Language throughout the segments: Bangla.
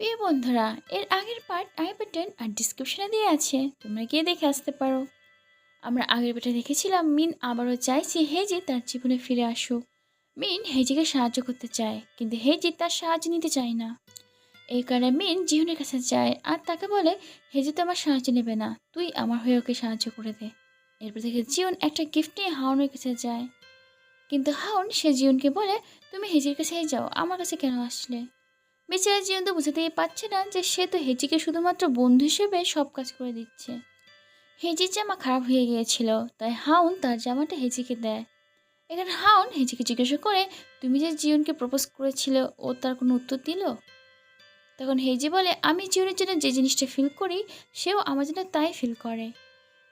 প্রিয় বন্ধুরা, এর আগের পার্ট আই বাটন আর ডিসক্রিপশনে দিয়ে আছে। তোমরা গিয়ে দেখে আসতে পারো। আমরা আগের পার্টে দেখেছিলাম, মিন আবারও চাইছে হেজি তার জীবনে ফিরে আসুক। মিন হেজিকে সাহায্য করতে চায়, কিন্তু হেজি তার সাহায্য নিতে চায় না। এই কারণে মিন জিহুনের কাছে যায় আর তাকে বলে হেজি তো আমার সাহায্য নেবে না, তুই আমার হয়ে ওকে সাহায্য করে দে। এরপর থেকে জিউন একটা গিফট নিয়ে হাউনের কাছে যায়। কিন্তু হাউন সে জিউনকে বলে, তুমি হেজির কাছেই যাও, আমার কাছে কেন আসলে? বেচারা জীবন তো বুঝাতেই পারছে না যে সে তো হেজিকে শুধুমাত্র বন্ধু হিসেবে সব কাজ করে দিচ্ছে। হেজির জামা খারাপ হয়ে গিয়েছিল, তাই হাউন তার জামাটা হেজিকে দেয়। এখানে হাউন হেজিকে জিজ্ঞাসা করে, তুমি যে জিউনকে প্রপোজ করেছিল, ও তার কোনো উত্তর দিল? তখন হেজি বলে, আমি জিউনের জন্য যে জিনিসটা ফিল করি, সেও আমার জন্য তাই ফিল করে।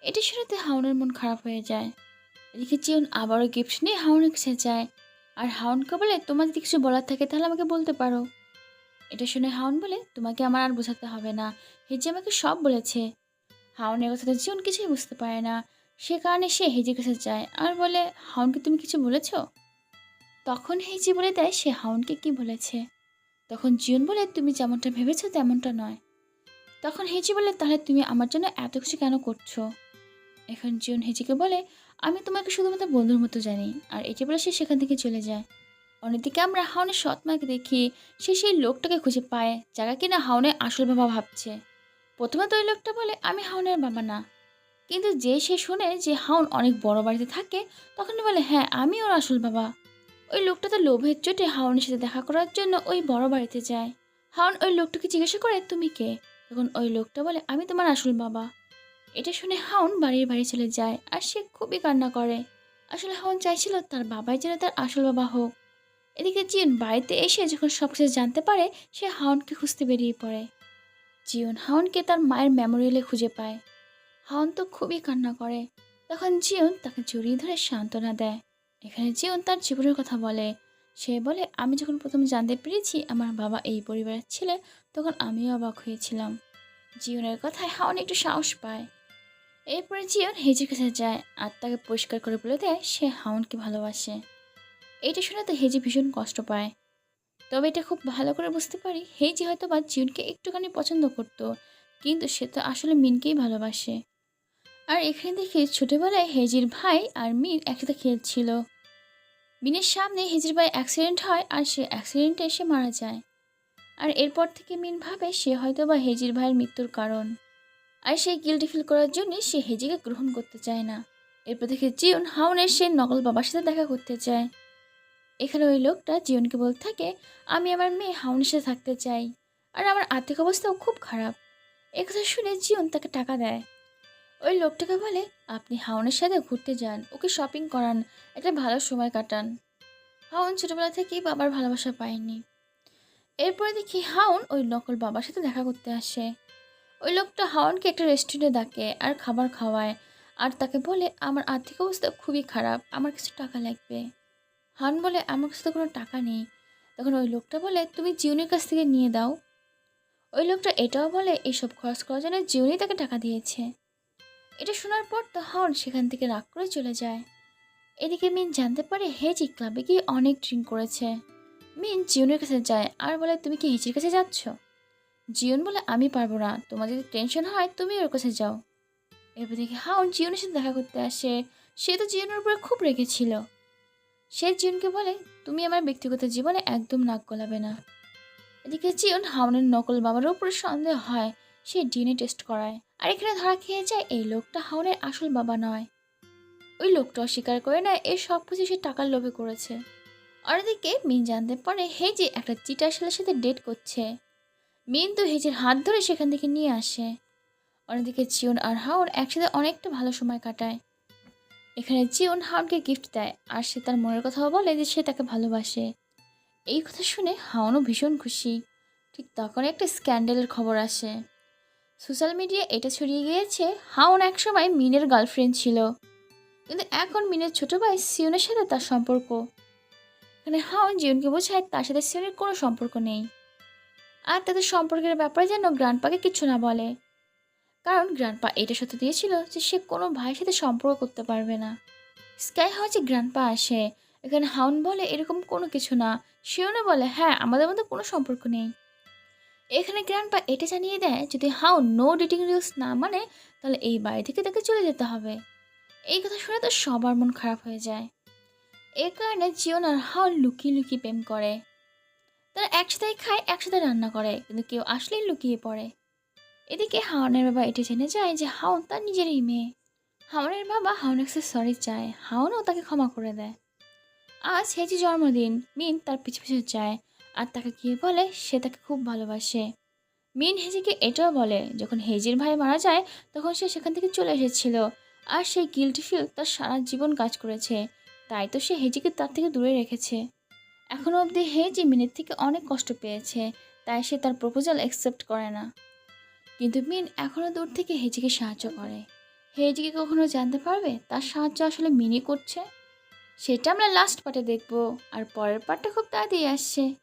এটি শুনেতে হাউনের মন খারাপ হয়ে যায়। এদিকে জিউন আবারও গিফট নিয়ে হাউনের কাছে যায়। আর হাউনকে বলে, তোমার যদি কিছু বলার থাকে, তাহলে আমাকে বলতে পারো। এটা শুনে হাউন বলে, তোমাকে আমার আর বোঝাতে হবে না। হেজি আমাকে সব বলেছে। হাউনের কথাটা জীবন কিছুই বুঝতে পারে না। সে কারণে সে হেজির কাছে যায়। আর বলে হাউনকে তুমি কিছু বলেছ? তখন হেজি বলে দেয়, সে হাউনকে কি বলেছে? তখন জিউন বলে, তুমি যেমনটা ভেবেছো তেমনটা নয়। তখন হেজি বলে, তাহলে তুমি আমার জন্য এত কিছু কেন করছ? এখন জিউন হেজিকে বলে, আমি তোমাকে শুধুমাত্র বন্ধুর মতো জানি। আর এটি বলে সে সেখান থেকে চলে যায়। অন্যদিকে আমরা হাউনের সৎমাকে দেখি, সে সেই লোকটাকে খুঁজে পায়, যারা কিনা হাউনের আসল বাবা ভাবছে। প্রথমে তো ওই লোকটা বলে, আমি হাওনের বাবা না। কিন্তু যে সে শুনে যে হাউন অনেক বড় বাড়িতে থাকে, তখনই বলে হ্যাঁ আমি ওর আসল বাবা। ওই লোকটা তো লোভের চোটে হাউনের সাথে দেখা করার জন্য ওই বড় বাড়িতে যায়। হাউন ওই লোকটাকে জিজ্ঞাসা করে, তুমি কে? তখন ওই লোকটা বলে, আমি তোমার আসল বাবা। এটা শুনে হাউন বাড়ির বাড়ি চলে যায়, আর সে খুবই কান্না করে। আসলে হাউন চাইছিল তার বাবাই যেন তার আসল বাবা হোক। এদিকে জিয়ন বাড়িতে এসে যখন সব কিছু জানতে পারে, সে হাউনকে খুঁজতে বেরিয়ে পড়ে। জিয়ন হাউনকে তার মায়ের মেমোরিয়ালে খুঁজে পায়। হাউন তো খুবই কান্না করে। তখন জিয়ন তাকে জড়িয়ে ধরে সান্ত্বনা দেয়। এখানে জিয়ন তার জীবনের কথা বলে। সে বলে, আমি যখন প্রথম জানতে পেরেছি আমার বাবা এই পরিবারের ছেলে, তখন আমিও অবাক হয়েছিলাম। জিয়নের কথায় হাউন একটু সাহস পায়। এরপরে জিয়ন হেজির কাছে যায় আর তাকে পরিষ্কার করে বলে দেয় সে হাউনকে ভালোবাসে। এটা শুনে তো হেজি ভীষণ কষ্ট পায়। তবে এটা খুব ভালো করে বুঝতে পারি, হেজি হয়তো বা জিউনকে একটুখানি পছন্দ করতো, কিন্তু সে তো আসলে মিনকেই ভালোবাসে। আর এখানে দেখি ছোটোবেলায় হেজির ভাই আর মিন একসাথে খেলছিল। মিনের সামনে হেজির ভাই অ্যাক্সিডেন্ট হয় আর সে অ্যাক্সিডেন্টে এসে মারা যায়। আর এরপর থেকে মিন ভাবে সে হয়তো বা হেজির ভাইয়ের মৃত্যুর কারণ। আর সেই গিল্টি ফিল করার জন্য সে হেজিকে গ্রহণ করতে চায় না। এরপর থেকে জিউন হাউনের সে নকল বাবার সাথে দেখা করতে চায়। এখানে ওই লোকটা জিয়নকে বলতে থাকে, আমি আমার মেয়ে হাউনের সাথে থাকতে চাই। আর আমার আর্থিক অবস্থাও খুব খারাপ। এ কথা শুনে জিয়ন তাকে টাকা দেয়। ওই লোকটাকে বলে, আপনি হাউনের সাথে ঘুরতে যান, ওকে শপিং করান, একটা ভালো সময় কাটান। হাউন ছোটোবেলা থেকেই বাবার ভালোবাসা পায়নি। এরপরে দেখি হাউন ওই নকল বাবার সাথে দেখা করতে আসে। ওই লোকটা হাউনকে একটা রেস্টুরেন্টে ডাকে আর খাবার খাওয়ায়, আর তাকে বলে, আমার আর্থিক অবস্থা খুবই খারাপ, আমার কিছু টাকা লাগবে। হান বলে, আমার কাছে তো কোনো টাকা নেই। তখন ওই লোকটা বলে, তুমি জিউনির কাছ থেকে নিয়ে দাও। ওই লোকটা এটাও বলে এইসব খরচ করার জন্য জিউনি তাকে টাকা দিয়েছে। এটা শোনার পর তো হাউন সেখান থেকে রাগ করে চলে যায়। এদিকে মিন জানতে পারে হেজি ক্লাবে গিয়ে অনেক ড্রিঙ্ক করেছে। মিন জিউনের কাছে যায়, আর বলে, তুমি কি হেজির কাছে যাচ্ছ? জিউন বলে, আমি পারব না। তোমার যদি টেনশন হয়, তুমি ওর কাছে যাও। এরপর দেখি হাউন জিউনের সাথে দেখা করতে আসে। সে তো জিউনের উপরে খুব রেগেছিল সে জিউনকে বলে, তুমি আমার ব্যক্তিগত জীবনে একদম নাক গলাবে না। এদিকে জিউন হাওনের নকল বাবার উপরে সন্দেহ হয়, সে ডিএনএ টেস্ট করায়। আর এখানে ধরা খেয়ে যায়, এই লোকটা হাওনের আসল বাবা নয়। ওই লোকটা অস্বীকার করে না এই সব কিছু সে টাকার লোভে করেছে। অন্যদিকে মিন জানতে পারে হেজি একটা চিটার ছেলের সাথে ডেট করছে। মিন তো হেজের হাত ধরে সেখান থেকে নিয়ে আসে। অন্যদিকে জিউন আর হাউন একসাথে অনেকটা ভালো সময় কাটায়। এখানে জিউন হাউনকে গিফট দেয়, আর সে তার মনের কথাও বলে যে সে তাকে ভালোবাসে। এই কথা শুনে হাউনও ভীষণ খুশি। ঠিক তখন একটা স্ক্যান্ডেলের খবর আসে। সোশ্যাল মিডিয়া এটা ছড়িয়ে গিয়েছে হাউন একসময় মিনের গার্লফ্রেন্ড ছিল। কিন্তু এখন মিনের ছোট ভাই সিউনের সাথে তার সম্পর্ক। এখানে হাউন জিউনকে বোঝায় তার সাথে সিউনের কোনো সম্পর্ক নেই। আর তাদের সম্পর্কের ব্যাপারে যেন গ্রান্ডপাকে কিছু না বলে। কারণ গ্র্যান্ডপা এটা সত্য দিয়েছিল যে সে কোনো ভাইয়ের সাথে সম্পর্ক করতে পারবে না। স্কাই হাউসে গ্র্যান্ডপা আসে। এখানে হাউন বলে এরকম কোনো কিছু না। শিওনে বলে হ্যাঁ আমাদের মধ্যে কোনো সম্পর্ক নেই। এখানে গ্র্যান্ডপা এটা জানিয়ে দেয়, যদি হাউ নো ডেটিং রুলস না মানে তাহলে এই বাড়ি থেকে তাকে চলে যেতে হবে। এই কথা শুনে তো সবার মন খারাপ হয়ে যায়। এ কারণে জিওন আর হাও লুকিয়ে লুকিয়ে প্রেম করে। তারা একসাথে খায়, একসাথে রান্না করে, কিন্তু কেউ আসলেই লুকিয়ে পড়ে। এদিকে হাওনের বাবা এটা জেনে যায় যে হাওন তার নিজেরই মেয়ে। হাওনের বাবা হাওনের কাছে সরি চায়। হাওনও তাকে ক্ষমা করে দেয়। আজ হেজি জন্মদিন। মিন তার পিছু পিছু যায় আর তাকে গিয়ে বলে সে তাকে খুব ভালোবাসে। মিন হেজিকে এটাও বলে, যখন হেজির ভাই মারা যায়, তখন সে সেখান থেকে চলে এসেছিল আর সেই গিল্টি ফিল তার সারা জীবন কাজ করেছে। তাই তো সে হেজিকে তার থেকে দূরে রেখেছে। এখনও অবধি হেজি মিনের থেকে অনেক কষ্ট পেয়েছে, তাই সে তার প্রপোজাল অ্যাকসেপ্ট করে না। কিন্তু মিন এখনও দূর থেকে হেজিকে সাহায্য করে। হেজিকে কখনো জানতে পারবে? তার সাহায্য আসলে মিনি করছে? সেটা আমরা লাস্ট পার্টে দেখব। আর পরের পার্টটা খুব তাড়াতাড়ি আসছে।